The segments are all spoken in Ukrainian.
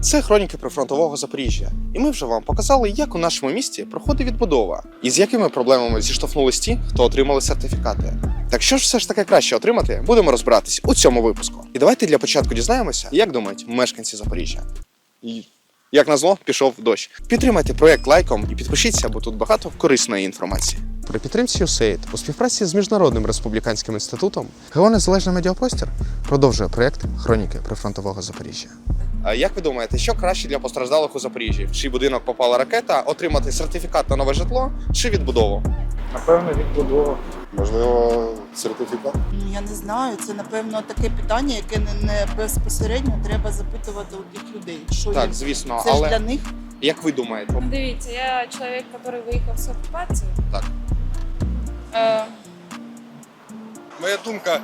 Це хроніки прифронтового Запоріжжя, і ми вже вам показали, як у нашому місті проходить відбудова і з якими проблемами зіштовхнулись ті, хто отримали сертифікати. Так що ж все ж таки краще отримати, будемо розбиратись у цьому випуску. І давайте для початку дізнаємося, як думають мешканці Запоріжжя. Як назло, пішов дощ. Підтримайте проект лайком і підпишіться, бо тут багато корисної інформації. При підтримці USAID у співпраці з Міжнародним республіканським інститутом ГО Незалежний медіапростір продовжує проект Хроніки прифронтового Запоріжжя. А як ви думаєте, що краще для постраждалих у Запоріжжі? В чий будинок попала ракета, отримати сертифікат на нове житло чи відбудову? Напевно, відбудова. Можливо, сертифікат. Ну, Я не знаю, це напевно таке питання, яке не, не безпосередньо треба запитувати у тих людей. Що Так, їм- звісно, це ж для них як ви думаєте? Ну, Дивіться, я чоловік, який виїхав з окупації. Так. Е, Моя думка,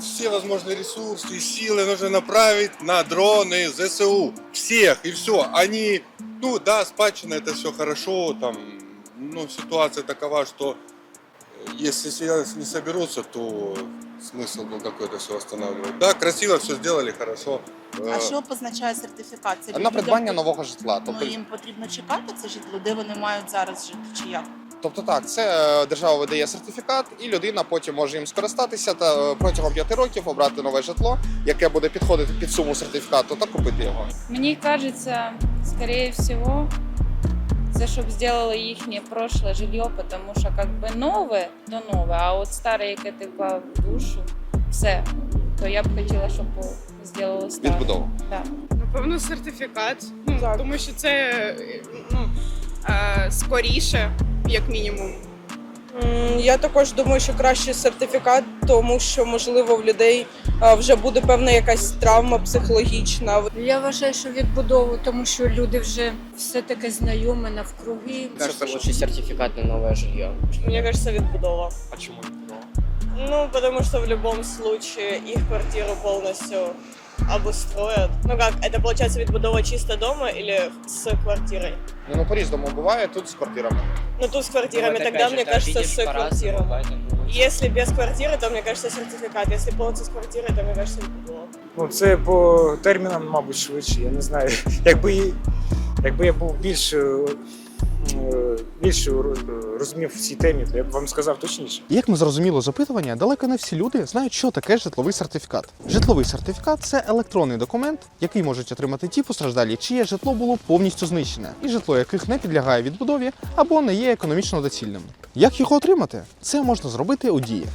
все возможные ресурсы и силы нужно направить на дроны ЗСУ. Всех, и все. Они, ну да, спадщина это все хорошо, там, ну, ситуация такова, что э, если сейчас не соберутся, то смысл был какой-то все восстанавливать. Да, красиво все сделали, хорошо. а Э, що позначає сертифікат? Це На людям придбання пот- нового житла. Ну, Тобто, їм потрібно чекати це житло, де вони мають зараз жити, чи як? Тобто так, це е, держава видає сертифікат, і людина потім може їм скористатися та е, протягом п'яти років обрати нове житло, яке буде підходити під суму сертифікату, та купити його. мені кажеться, скорее всего, це щоб зробили їхнє прошле жилье, тому що как би нове, то нове, а от старе, яке ти вклав в душу, все, то я б хотіла, щоб зробили старе. Відбудову. Да. Напевно, сертифікат. Ну, тому що це е, ну, скоріше, як мінімум. Я також думаю, що краще сертифікат, тому що можливо в людей вже буде певна якась травма психологічна. Я вважаю, що відбудову, тому що люди вже все таки знайомі навкруги. Кажется, лучше сертификат на новое жилье. Мені кажется, відбудова. А чому відбудова? Ну, потому что в любом случае их квартиру полностью обустроят. Ну как, это получается відбудова чисто дома или с квартирой? Ну, ну по-різному буває тут з квартирами. Ну тут с квартирами, Вот тогда опять же, мне да, кажется видишь с по-разному, квартирами. поэтому лучше. Если без квартиры, то мне кажется сертификат. Если полностью с квартирой, то мне кажется відбудова. Ну, це по термінам, мабуть, швидше. Я не знаю. Якби, і- якби я був більш, е, е, більше розумів в цій темі, то я б вам сказав точніше. Як ми зрозуміло з опитування, далеко не всі люди знають, що таке житловий сертифікат. Житловий сертифікат це електронний документ, який можуть отримати ті постраждалі, чиє житло було повністю знищене, і житло яких не підлягає відбудові або не є економічно доцільним. Як його отримати? Це можна зробити у дії.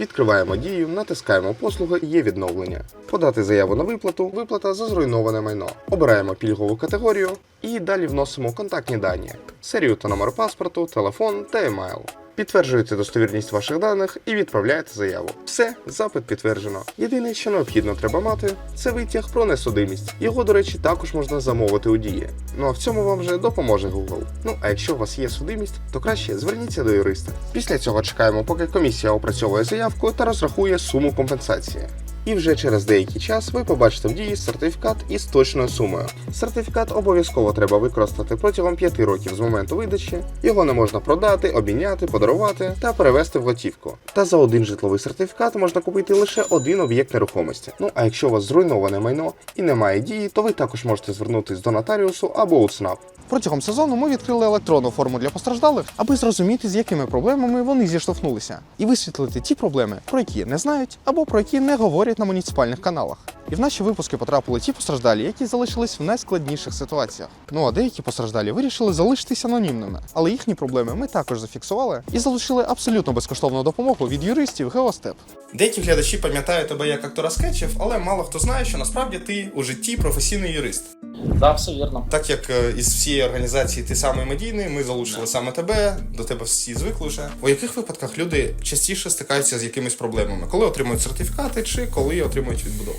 Відкриваємо дію, натискаємо послуги Є відновлення. Подати заяву на виплату, виплата за зруйноване майно. Обираємо пільгову категорію і далі вносимо контактні дані: серію та номер паспорту, телефон та емейл. Підтверджуєте достовірність ваших даних і відправляєте заяву. Все, запит підтверджено. Єдине, що необхідно треба мати, це витяг про несудимість. Його, до речі, також можна замовити у дії. Ну а в цьому вам вже допоможе Google. Ну а якщо у вас є судимість, то краще зверніться до юриста. Після цього чекаємо, поки комісія опрацьовує заявку та розрахує суму компенсації. І вже через деякий час ви побачите в дії сертифікат із точною сумою. Сертифікат обов'язково треба використати протягом 5 років з моменту видачі. Його не можна продати, обміняти, подарувати та перевести в готівку. Та за один житловий сертифікат можна купити лише один об'єкт нерухомості. Ну а якщо у вас зруйноване майно і немає дії, то ви також можете звернутись до нотаріусу або у ЦНАП. Протягом сезону ми відкрили електронну форму для постраждалих, аби зрозуміти, з якими проблемами вони зіштовхнулися, і висвітлити ті проблеми, про які не знають або про які не говорять на муніципальних каналах. І в наші випуски потрапили ті постраждалі, які залишились в найскладніших ситуаціях. Ну а деякі постраждалі вирішили залишитись анонімними, але їхні проблеми ми також зафіксували і залишили абсолютно безкоштовну допомогу від юристів Геостеп. Деякі глядачі пам'ятають тебе як актора скетчів, але мало хто знає, що насправді ти у житті професійний юрист. Да, все верно. Так як е, із всієї організації ти самий медійний, ми залучили саме тебе, до тебе всі звикли вже. У яких випадках люди частіше стикаються з якимись проблемами, коли отримують сертифікати чи коли отримують відбудову?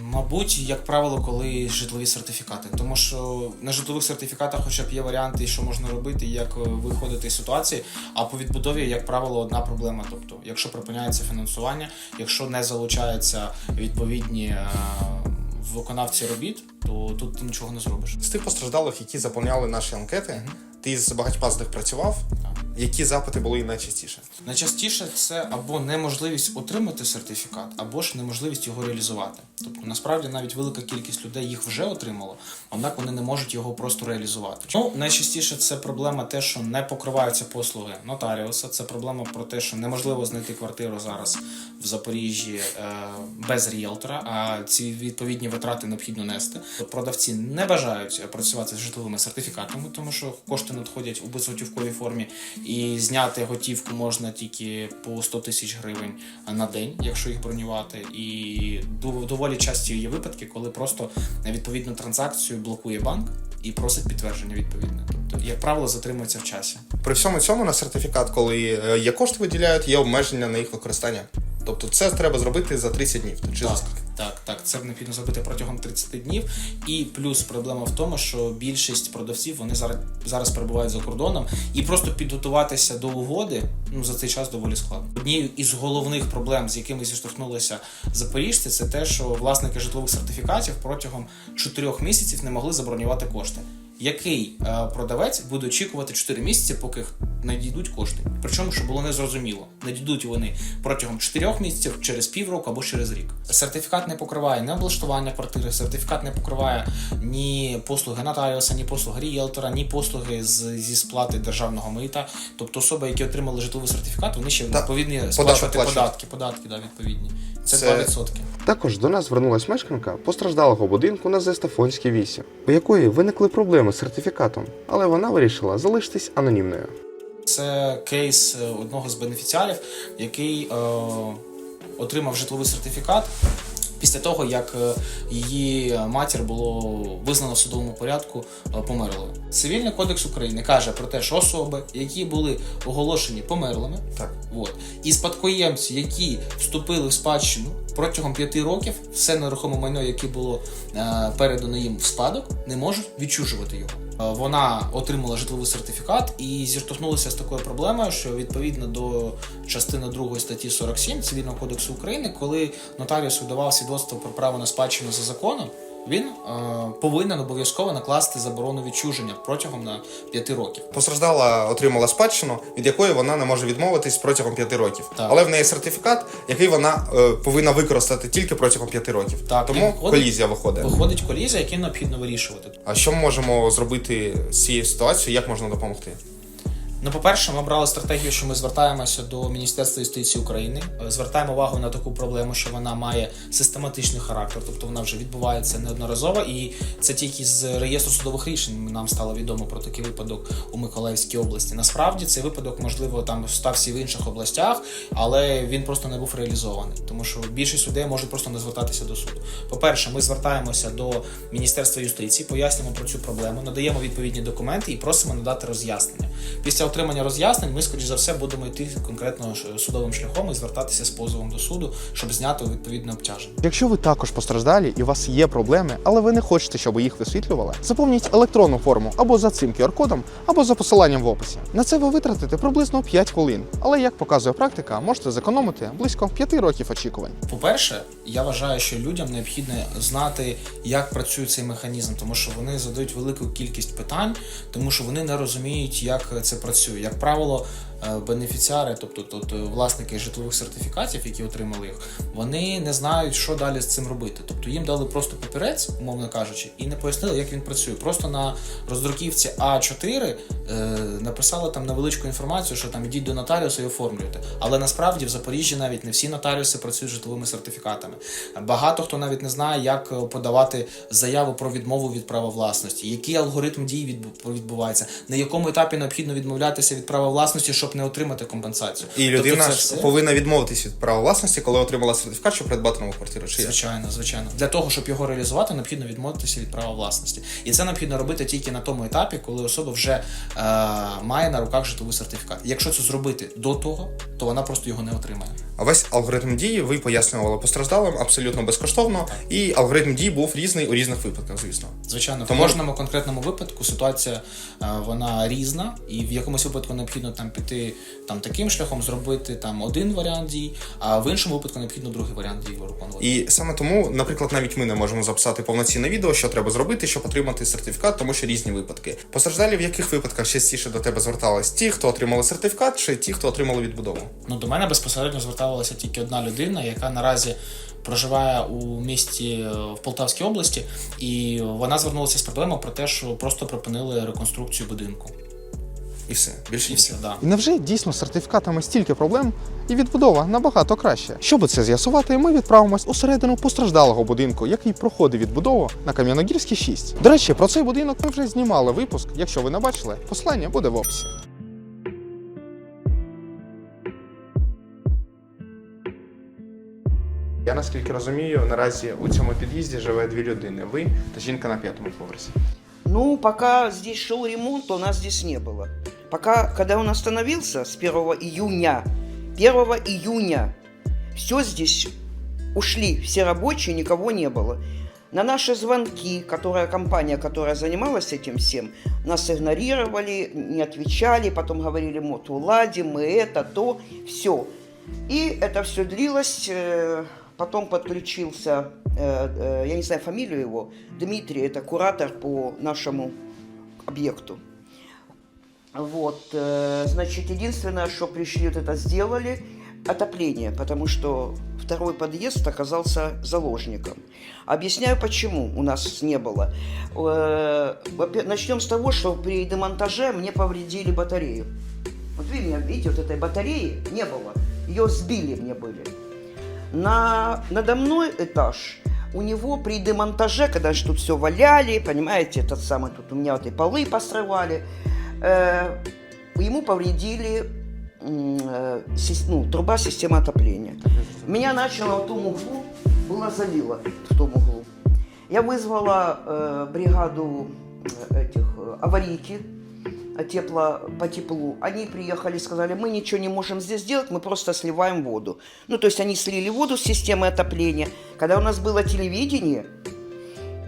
Мабуть, як правило, коли житлові сертифікати, тому що на житлових сертифікатах, хоча б є варіанти, що можна робити, як е, виходити з ситуації. А по відбудові, як правило, одна проблема. Тобто, якщо припиняється фінансування, якщо не залучаються відповідні е, виконавці робіт, то тут ти нічого не зробиш. З тих постраждалих, які заповняли наші анкети, ти з багатьма з них працював. Так. Які запити були найчастіше? Найчастіше це або неможливість отримати сертифікат, або ж неможливість його реалізувати. Тобто, насправді навіть велика кількість людей їх вже отримало, однак вони не можуть його просто реалізувати. Ну, найчастіше це проблема те, що не покриваються послуги нотаріуса. Це проблема про те, що неможливо знайти квартиру зараз в Запоріжжі е, без ріелтора, а ці відповідні витрати необхідно нести. Продавці не бажають працювати з житловими сертифікатами, тому що кошти надходять у безготівковій формі, і зняти готівку можна тільки по 100 тисяч гривень на день, якщо їх бронювати. І доволі часті є випадки, коли просто відповідну транзакцію блокує банк і просить підтвердження відповідне. Тобто, як правило, затримується в часі. При всьому цьому на сертифікат, коли е, є кошти виділяють, є обмеження на їх використання. Тобто це треба зробити за 30 днів. Чи Так, так, так, це необхідно зробити протягом 30 днів. І плюс проблема в тому, що більшість продавців вони зараз зараз перебувають за кордоном, і просто підготуватися до угоди ну за цей час доволі складно. Однією із головних проблем, з якими зіштовхнулися запоріжці, це те, що власники житлових сертифікатів протягом 4 місяців не могли забронювати кошти. Який е, продавець буде очікувати 4 місяці, поки надійдуть кошти? Причому, що було незрозуміло, надійдуть вони протягом 4 місяців, через півроку або через рік. Сертифікат не покриває ні облаштування квартири, сертифікат не покриває ні послуги нотаріуса, ні послуги ріелтора, ні послуги з, зі сплати державного мита. Тобто особи, які отримали житловий сертифікат, вони ще Так, відповідні сплачувати податки, податки, да, відповідні. Це, Це- 2%. Також до нас звернулась мешканка постраждалого будинку на Зестафонській 8, у якої виникли проблеми з сертифікатом, але вона вирішила залишитись анонімною. Це кейс е, одного з бенефіціарів, який е, отримав житловий сертифікат після того, як е, її матір було визнано в судовому порядку е, померлою. Цивільний кодекс України каже про те, що особи, які були оголошені померлими, Так. От. І спадкоємці, які вступили в спадщину протягом п'яти років, все нерухоме майно, яке було е, передано їм в спадок, не можуть відчужувати його. Е, Вона отримала житловий сертифікат і зіштовхнулася з такою проблемою, що відповідно до частини 2 статті 47 Цивільного кодексу України, коли нотаріус видавав свідоцтво про право на спадщину за законом, він е, повинен обов'язково накласти заборону відчуження протягом на 5 років. Постраждала отримала спадщину, від якої вона не може відмовитись протягом 5 років. Так. Але в неї сертифікат, який вона е, повинна використати тільки протягом 5 років. Так, Тому виходить- колізія виходить. Виходить колізія, яку необхідно вирішувати. А що ми можемо зробити з цією ситуацією? Як можна допомогти? Ну, по-перше, ми брали стратегію, що ми звертаємося до Міністерства юстиції України, е, звертаємо увагу на таку проблему, що вона має систематичний характер, тобто вона вже відбувається неодноразово, і це тільки з реєстру судових рішень нам стало відомо про такий випадок у Миколаївській області. Насправді цей випадок, можливо, там стався в інших областях, але він просто не був реалізований, тому що більшість людей можуть просто не звертатися до суду. По-перше, ми звертаємося до Міністерства юстиції, пояснюємо про цю проблему, надаємо відповідні документи і просимо надати роз'яснення. Після отримання роз'яснень ми, скоріш за все, будемо йти конкретно судовим шляхом і звертатися з позовом до суду, щоб зняти відповідне обтяження. Якщо ви також постраждалі і у вас є проблеми, але ви не хочете, щоб їх висвітлювали, заповніть електронну форму або за цим QR-кодом, або за посиланням в описі. На це ви витратите приблизно 5 хвилин, але як показує практика, можете зекономити близько 5 років очікувань. По-перше, я вважаю, що людям необхідно знати, як працює цей механізм, тому що вони задають велику кількість питань, тому що вони не розуміють, як це працює. Як правило, бенефіціари, тобто, тобто власники житлових сертифікатів, які отримали їх, вони не знають, що далі з цим робити. Тобто їм дали просто папірець, умовно кажучи, і не пояснили, як він працює. Просто на роздруківці А4 е, написали там невеличку інформацію, що там ідіть до нотаріуса і оформлюйте. Але насправді в Запоріжжі навіть не всі нотаріуси працюють житловими сертифікатами. Багато хто навіть не знає, як е, подавати заяву про відмову від права власності, який алгоритм дій відбу- відбувається, на якому етапі необхідно відмовлятися від права власності, щоб не отримати компенсацію. І Тобто людина все- повинна відмовитись від права власності, коли отримала сертифікат, щоб придбати нову квартиру. Чи? Звичайно, звичайно. Для того, щоб його реалізувати, необхідно відмовитися від права власності. І це необхідно робити тільки на тому етапі, коли особа вже е, має на руках житловий сертифікат. Якщо це зробити до того, то вона просто його не отримає. А весь алгоритм дії ви пояснювали постраждалим абсолютно безкоштовно, і алгоритм дій був різний у різних випадках, звісно. Звичайно, Тому- в кожному конкретному випадку ситуація е, вона різна, і в якомусь випадку необхідно там піти там таким шляхом, зробити там один варіант дій, а в іншому випадку необхідно другий варіант дій виконувати. І саме тому, наприклад, навіть ми не можемо записати повноцінне відео, що треба зробити, щоб отримати сертифікат, тому що різні випадки. Постраждалі в яких випадках частіше до тебе звертались ті, хто отримали сертифікат, чи ті, хто отримали відбудову? Ну, до мене безпосередньо зверталася тільки одна людина, яка наразі проживає у місті е, в Полтавській області, і вона звернулася з проблемою про те, що просто припинили реконструкцію будинку. І все більше І все, да. І невже дійсно з сертифікатами стільки проблем і відбудова набагато краще? Щоб це з'ясувати, ми відправимось усередину постраждалого будинку, який проходить відбудову на Кам'яногірській 6. До речі, про цей будинок ми вже знімали випуск. Якщо ви не бачили, посилання буде в описі. Я наскільки розумію, наразі у цьому під'їзді живе дві людини: ви та жінка на п'ятому поверсі. Ну, пока здесь шел ремонт, то нас здесь не было. Пока, когда он остановился с 1 июня, 1 июня, все здесь ушли, все рабочие, никого не было. На наши звонки, которая компания, которая занималась этим всем, нас игнорировали, не отвечали, потом говорили, вот уладим, мы это, то, все. И это все длилось, э, потом подключился, э, э, я не знаю фамилию его, Дмитрий, это куратор по нашему объекту. Вот, э, значит, единственное, что пришли, вот это сделали, отопление, потому что второй подъезд оказался заложником. Объясняю, почему у нас не было. Э, Начнем с того, что при демонтаже мне повредили батарею. Вот вы меня видите, вот этой батареи не было. Ее сбили мне были. На, надо мной этаж. У него при демонтаже, когда же тут все валяли, понимаете, этот самый, тут у меня вот и полы посрывали, ему повредили э, ну, труба системы отопления. Меня начало в том углу, было залило в том углу. Я вызвала э, бригаду э, этих э, аварийки, э, тепло, по теплу. Они приехали сказали, мы ничего не можем здесь сделать, мы просто сливаем воду. Ну, то есть они слили воду с системы отопления. Когда у нас было телевидение,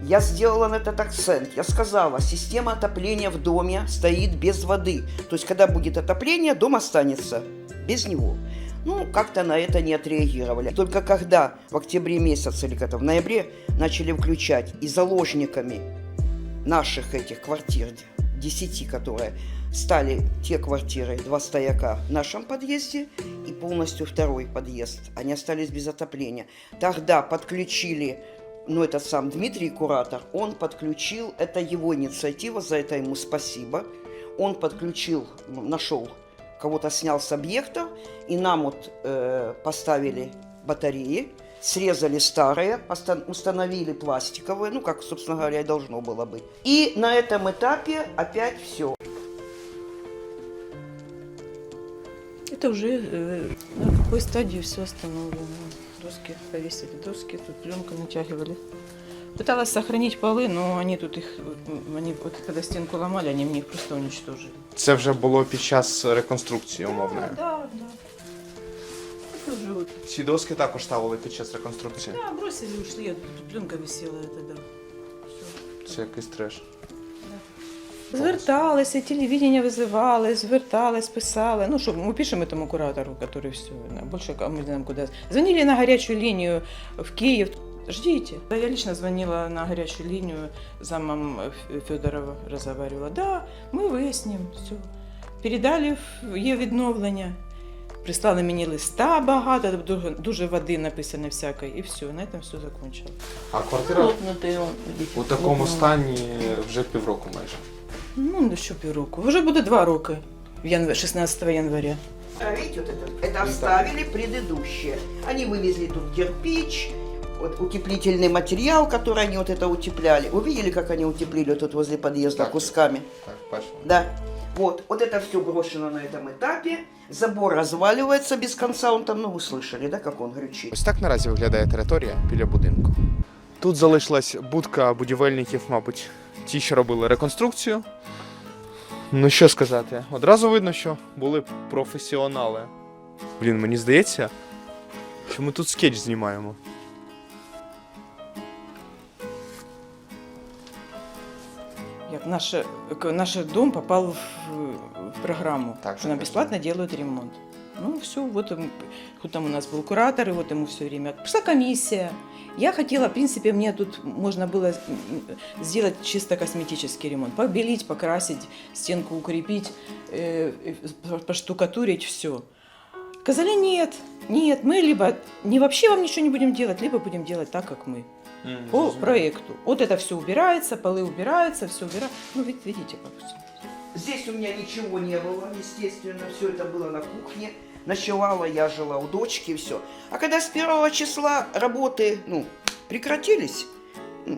я сделала на этот акцент. Я сказала, система отопления в доме стоит без воды. То есть, когда будет отопление, дом останется без него. Ну, как-то на это не отреагировали. Только когда в октябре месяце или как-то в ноябре начали включать и заложниками наших этих квартир, 10, которые стали те квартиры, два стояка в нашем подъезде и полностью второй подъезд. Они остались без отопления. Тогда подключили, ну, этот сам Дмитрий, куратор, он подключил, это его инициатива, за это ему спасибо. Он подключил, нашел, кого-то снял с объекта, и нам вот э, поставили батареи, срезали старые, установили пластиковые, ну, как, собственно говоря, и должно было быть. И на этом этапе опять все. Это уже э, на какой стадии все остановлено. Доски повесили, доски, тут пленку натягивали. Пыталась сохранить полы, но они тут их, м, они вот когда стенку ломали, они мне их просто уничтожили. Це вже було під час реконструкції умовної. Да, да. Это уже вот, Ці доски також ставили під час реконструкції. да, бросили, ушли, а тут пленка висела, это да. Всё. Це якийсь треш. Зверталися, телевидение вызывали, звертались, писали. Ну, что, мы пишем этому куратору, который все, больше а мы знаем куда. Звонили на горячую линию в Киев. Ждите. Да, Я лично звонила на горячую линию замом Федорова, разговаривала. Да, мы выясним, все. Передали в є відновлення. Прислали мені листа багато, дуже, дуже води написано всякої, і все, на этом все закончилось. А квартира Лопнутий, он, у такому стані вже півроку майже. Ну, що півроку. Вже буде два роки, в январ, 16 января. А видите, вот это, это оставили предыдущие. Они вывезли тут кирпич, вот утеплительный материал, который они вот это утепляли. Вы видели, как они утеплили тут возле подъезда Так. кусками? Так, бачимо. Да. Вот, вот это все брошено на этом этапе. Забор разваливается без конца. Он там, ну, вы слышали, да, как он грючит? Ось так наразі виглядає територія біля будинку. Тут залишилась будка будівельників, мабуть, ті, що робили реконструкцію. Ну що сказати, одразу видно, що були професіонали. Блін, мені здається, що ми тут скетч знімаємо. Я Как наш, наш дом попал в, в программу, Так, что нам так, бесплатно делают ремонт. Ну, все, вот там у нас был куратор, и вот ему все время. Пришла комиссия. Я хотела, в принципе, мне тут можно было сделать чисто косметический ремонт. Побелить, покрасить, стенку укрепить, э, э, поштукатурить, все. Сказали, нет, нет, мы либо не вообще вам ничего не будем делать, либо будем делать так, как мы. По проекту. Вот это все убирается, полы убираются, все убирается. Ну, вид- видите, как все. Здесь у меня ничего не было, естественно, все это было на кухне. Ночевала, я жила у дочки, все. А когда с первого числа работы, ну, прекратились, ну,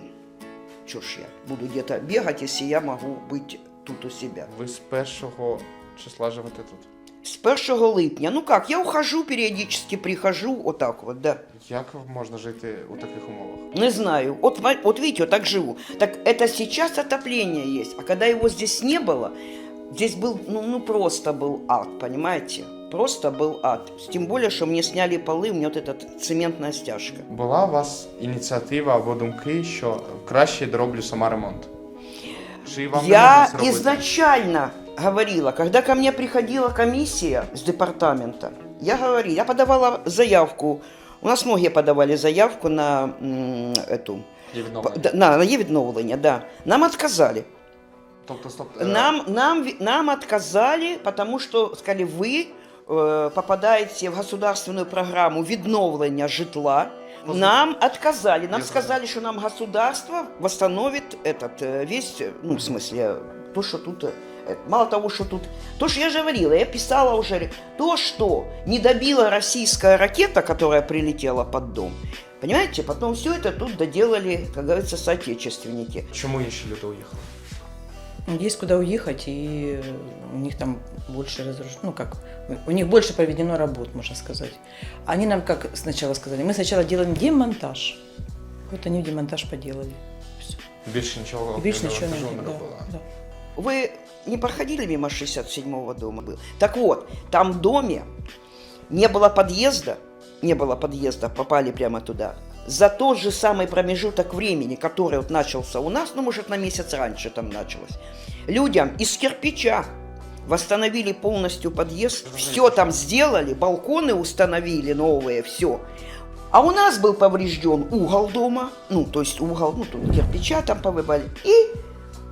чё ж я буду где-то бегать, если я могу быть тут у себя. Ви з першого числа живете тут. С 1 липня, ну как, я ухожу периодически, прихожу, вот так вот, да. Як можна жити у таких умовах? Не знаю. Вот, ва- вот видите, вот так живу. Так это сейчас отопление есть. А когда его здесь не было, здесь был, ну, ну просто был ад, понимаете? Просто был ад. Тем более, что мне сняли полы, у меня вот эта цементная стяжка. Була у вас ініціатива або думки, що краще дороблю сама ремонт? Чи вам не Я можна це робити? изначально говорила, когда ко мне приходила комиссия с департамента, я говорила, я подавала заявку. У нас многие подавали заявку на м, эту Є відновлення. П- да, На, на відновлення, да. Нам отказали. Тобто, стоп, е, Нам, нам, ви- нам отказали, потому что сказали, вы э, попадаете в государственную программу відновлення житла. Возле- Нам отказали. Нам Я сказали, что нам государство восстановит этот э, весь, э, ну, в смысле, то, что тут... э, э, Мало того, что тут... То, что я же говорила, я писала уже, то, что не добила российская ракета, которая прилетела под дом, понимаете, потом все это тут доделали, как говорится, соотечественники. Чому інші люди уїхали? Ну, Есть куда уехать, и у них там больше разрушено, ну как, у них больше проведено работ, можно сказать. Они нам как сначала сказали, мы сначала делаем демонтаж. Вот они демонтаж поделали. Всё. Більше нічого И больше окрім ничего не, демонтажу не да, робила. да. Вы не проходили мимо 67-го дома? Был? Так вот, там в доме не было подъезда, не было подъезда, попали прямо туда. За тот же самый промежуток времени, который вот начался у нас, ну, может, на месяц раньше там началось, людям из кирпича восстановили полностью подъезд, все там сделали, балконы установили новые, все. А у нас был поврежден угол дома, ну, то есть угол, ну, тут кирпича там повыбали, и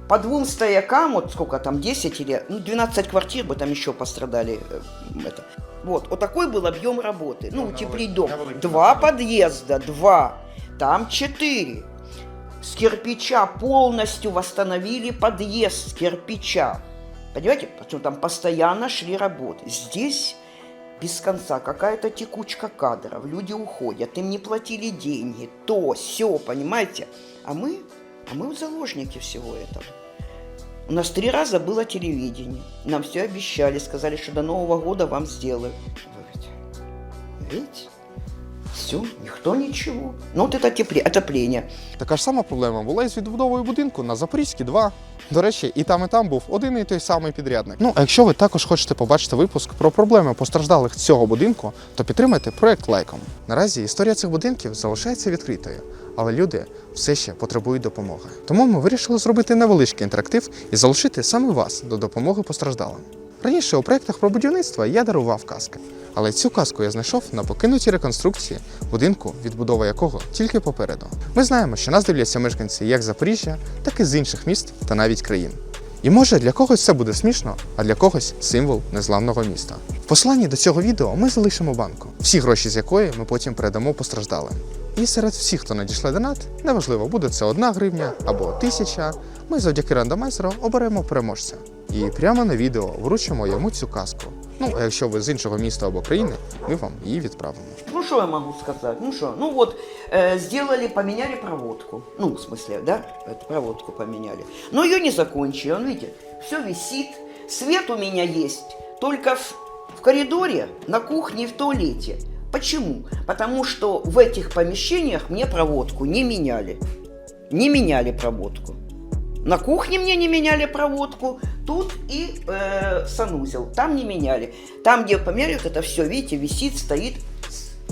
по двум стоякам, вот сколько там, 10 или, ну, 12 квартир бы там еще пострадали. э, это. Вот, вот такой был объем работы. Ну, утеплить на дом. Два подъезда, два, там четыре. С кирпича полностью восстановили подъезд с кирпича. Понимаете, Причем там постоянно шли работы. Здесь без конца какая-то текучка кадров, люди уходят, им не платили деньги, то, все, понимаете? А мы, а мы заложники всего этого. У нас три раза было телевидение. Нам все обещали, сказали, что до Нового года вам сделают. Вы Видите? Видите? Все, никто ничего. Ну вот это тепле- отопление. Така ж сама проблема була і з відбудовою будинку на Запорізькій 2. До речі, і там, і там був один і той самий підрядник. Ну, а якщо ви також хочете побачити випуск про проблеми постраждалих цього будинку, то підтримайте проект лайком. Наразі історія цих будинків залишається відкритою, але люди все ще потребують допомоги. Тому ми вирішили зробити невеличкий інтерактив і залучити саме вас до допомоги постраждалим. Раніше у проєктах про будівництво я дарував казки, але цю казку я знайшов на покинутій реконструкції будинку, відбудова якого тільки попереду. Ми знаємо, що нас дивляться мешканці як Запоріжжя, так і з інших міст та навіть країн. І може для когось це буде смішно, а для когось символ незламного міста. В посланні до цього відео ми залишимо банку, всі гроші з якої ми потім передамо постраждалим. І серед всіх, хто надійшли донат, неважливо, буде це одна гривня або тисяча. Ми завдяки рандомайзеру оберемо переможця. І прямо на відео вручимо йому цю казку. Ну, а якщо ви з іншого міста або країни, ми вам її відправимо. Ну, что я могу сказать? Ну, что? Ну, вот, э, сделали, поменяли проводку. Ну, в смысле, да, эту проводку поменяли. Но ее не закончили. Он, видите, все висит. Свет у меня есть только в, в коридоре, на кухне и в туалете. Почему? Потому что в этих помещениях мне проводку не меняли. Не меняли проводку. На кухне мне не меняли проводку, тут и э, санузел, там не меняли. Там, где померяют, это все, видите, висит, стоит.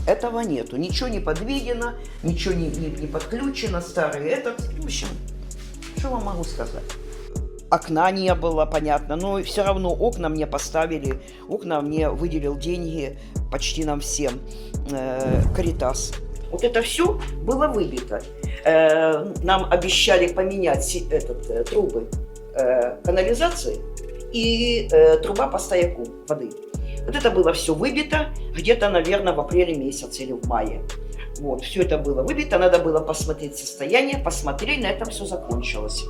Этого нету, ничего не подведено, ничего не, не, не подключено, старый этот. В общем, что вам могу сказать? Окна не было, понятно, но все равно окна мне поставили, окна мне выделил деньги почти нам всем, э, Каритас. Вот это все было выбито. Э, нам обещали поменять этот, э, трубы э, канализации и э, труба по стояку воды. Вот это было все выбито где-то, наверное, в апреле месяце или в мае. Вот, все это было выбито, надо было посмотреть состояние, посмотреть, на этом все закончилось.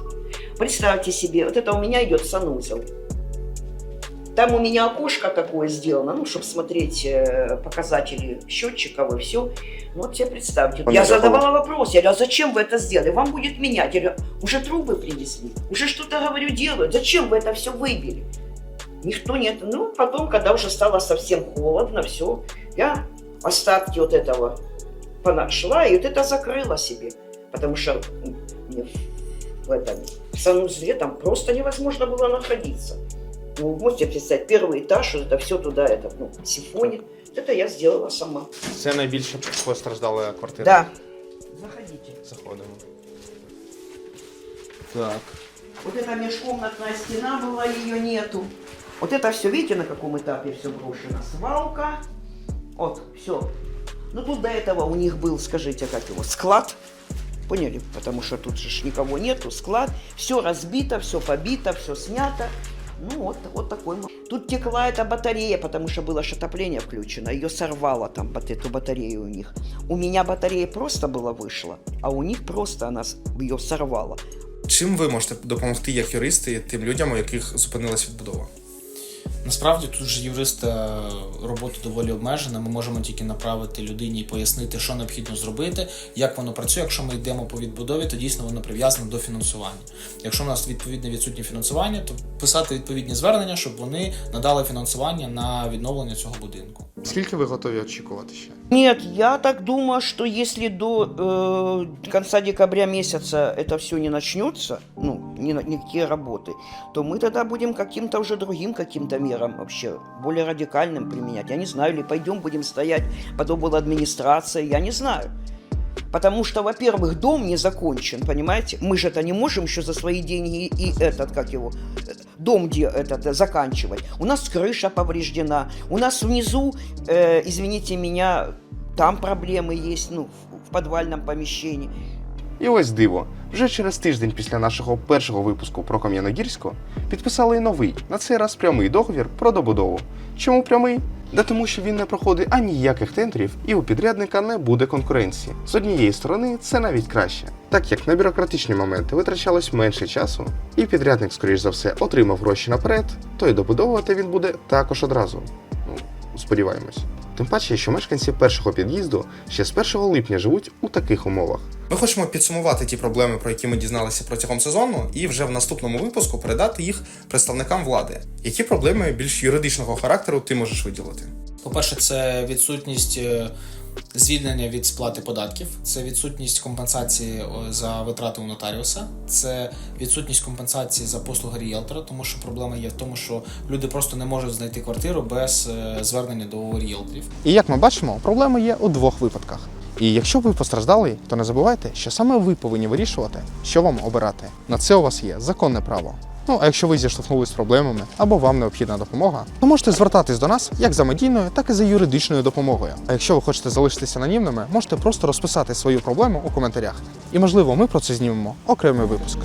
Представьте себе, вот это у меня идет санузел. Там у меня окошко такое сделано, ну, чтобы смотреть э, показатели счетчиков и все. Ну, вот себе представьте. Я задавала вопрос, я говорю, а зачем вы это сделали? Вам будет менять. Я говорю, уже трубы принесли, уже что-то, говорю, делают. Зачем вы это все выбили? Никто нет. Ну, потом, когда уже стало совсем холодно, все, я остатки вот этого понашла и вот это закрыла себе. Потому что в этом санузле там просто невозможно было находиться. Ну, вы можете представить, первый этаж, вот это все туда, это, ну, сифонит. Это я сделала сама. Це найбільше постраждала квартира. Да. Заходите. Заходимо. Так. Вот эта межкомнатная стена была, ее нету. Вот это все, видите, на каком этапе все брошено? Свалка. Вот, все. Ну тут до этого у них был, скажите, как его, склад. Поняли? Потому что тут же ж никого нету, склад. Все разбито, все побито, все снято. Ну вот, вот такой. м- Тут текла эта батарея, потому что было ж отопление включено. Ее сорвало там, бат- эту батарею у них. У меня батарея просто была вышла, а у них просто она ее сорвала. Чим ви можете допомогти як юристи тим людям, у яких зупинилась відбудова? Насправді тут же юриста робота доволі обмежена. Ми можемо тільки направити людині і пояснити, що необхідно зробити, як воно працює. Якщо ми йдемо по відбудові, то дійсно воно прив'язано до фінансування. Якщо у нас відповідне відсутнє фінансування, то писати відповідні звернення, щоб вони надали фінансування на відновлення цього будинку. Скільки ви готові очікувати ще? Нет, я так думаю, что если до э, конца декабря месяца это все не начнется, ну, ни, на- никакие работы, то мы тогда будем каким-то уже другим каким-то мерам вообще, более радикальным применять. Я не знаю, или пойдем будем стоять под обл. администрации, я не знаю. Потому что, во-первых, дом не закончен, понимаете? Мы же это не можем еще за свои деньги и этот, как его, э, дом где этот, э, заканчивать. У нас крыша повреждена, у нас внизу, э, извините меня, там проблемы есть, ну, в, в подвальном помещении. І ось диво. Вже через тиждень після нашого першого випуску про Кам'яногірську підписали й новий, на цей раз прямий договір про добудову. Чому прямий? Да тому, що він не проходить аніяких тендерів і у підрядника не буде конкуренції. З однієї сторони, це навіть краще, так як на бюрократичні моменти витрачалось менше часу, і підрядник, скоріш за все, отримав гроші наперед, то й добудовувати він буде також одразу. Ну, сподіваємось. Тим паче, що мешканці першого під'їзду ще з 1 липня живуть у таких умовах. Ми хочемо підсумувати ті проблеми, про які ми дізналися протягом сезону, і вже в наступному випуску передати їх представникам влади. Які проблеми більш юридичного характеру ти можеш виділити? По-перше, це відсутність е, звільнення від сплати податків, це відсутність компенсації за витрати у нотаріуса, це відсутність компенсації за послуги ріелтора, тому що проблема є в тому, що люди просто не можуть знайти квартиру без е, звернення до ріелторів. І як ми бачимо, проблема є у двох випадках. І якщо ви постраждали, то не забувайте, що саме ви повинні вирішувати, що вам обирати. На це у вас є законне право. Ну а якщо ви зіштовхнулися з проблемами або вам необхідна допомога, то можете звертатись до нас як за медійною, так і за юридичною допомогою. А якщо ви хочете залишитися анонімними, можете просто розписати свою проблему у коментарях. І можливо, ми про це знімемо окремий випуск.